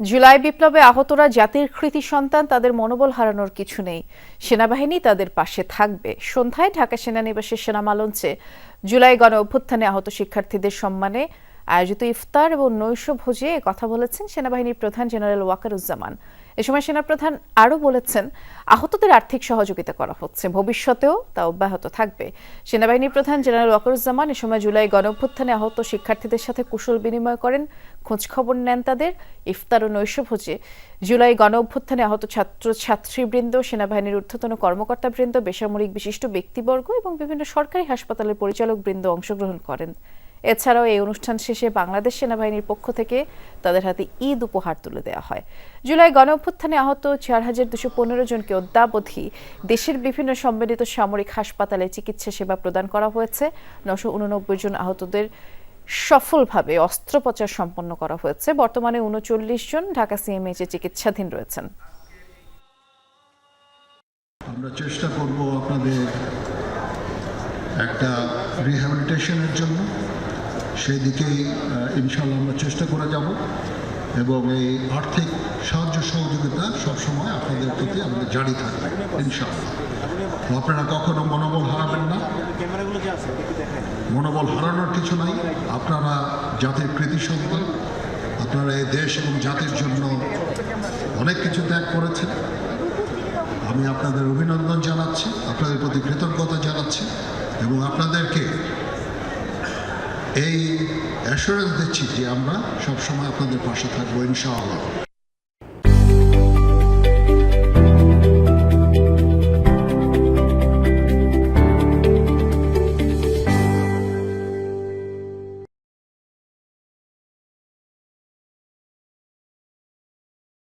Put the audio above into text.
জুলাই বিপ্লবে আহতরা জাতির কৃতি সন্তান, তাদের মনোবল হারানোর কিছু নেই। সেনাবাহিনী তাদের পাশে থাকবে। সন্ধ্যায় ঢাকা সেনানিবাসের সেনামালঞ্চে জুলাই গণ অভ্যুত্থানে আহত শিক্ষার্থীদের সম্মানে আয়োজিত ইফতার এবং নৈশ ভোজে কথা বলেছেন সেনাবাহিনীর প্রধান জেনারেল ওয়াকারুজ্জামান। এ সময় সেনাপ্রধান আরও বলেছেন, আহতদের আর্থিক সহযোগিতা করা হচ্ছে, ভবিষ্যতেও তা অব্যাহত থাকবে। সেনাবাহিনীর প্রধান জেনারেল ওয়াকারুজ্জামান এ সময় জুলাই গণঅভ্যুত্থানে আহত শিক্ষার্থীদের সাথে কুশল বিনিময় করেন, খোঁজখবর নেন তাদের। ইফতার ও নৈশভোজে জুলাই গণ অভ্যুত্থানে আহত ছাত্র ছাত্রীবৃন্দ সেনাবাহিনীর ঊর্ধ্বতন কর্মকর্তাবৃন্দ, বেসামরিক বিশিষ্ট ব্যক্তিবর্গ এবং বিভিন্ন সরকারি হাসপাতালের পরিচালকবৃন্দ অংশগ্রহণ করেন। এছাড়াও এই অনুষ্ঠান শেষে বাংলাদেশ সেনাবাহিনীর পক্ষ থেকে তাদের হাতে ঈদ উপহার তুলে দেওয়া হয়। জুলাই গণ অভ্যুত্থানে আহত চার হাজার দুশো পনেরো জনকে অদ্যাবধি দেশের বিভিন্ন সম্মিলিত সামরিক হাসপাতালে চিকিৎসা সেবা প্রদান করা হয়েছে। নশো উননব্বই জন আহতদের সফলভাবে অস্ত্রোপচার সম্পন্ন করা হয়েছে। বর্তমানে উনচল্লিশ জন ঢাকা সিএমএইচে চিকিৎসাধীন রয়েছেন। আমরা চেষ্টা করব আপনাদের একটা রিহ্যাবিলিটেশনের জন্য। সেই দিকেই ইনশাল্লাহ আমরা চেষ্টা করে যাব এবং এই আর্থিক সাহায্য সহযোগিতা সবসময় আপনাদের প্রতি আমাদের জারি থাকবে ইনশাল্লাহ আপনারা কখনো মনোবল হারাবেন না। মনোবল হারানোর কিছু নাই। আপনারা জাতির কৃতি সন্তান আপনারা এই দেশ এবং জাতির জন্য অনেক কিছু ত্যাগ করেছেন। আমি আপনাদের অভিনন্দন জানাচ্ছি, আপনাদের প্রতি কৃতজ্ঞতা জানাচ্ছি এবং আপনাদেরকে এই অ্যাসুরেন্স দিচ্ছি যে আমরা সবসময় আপনাদের পাশে থাকব ইনশাআল্লাহ।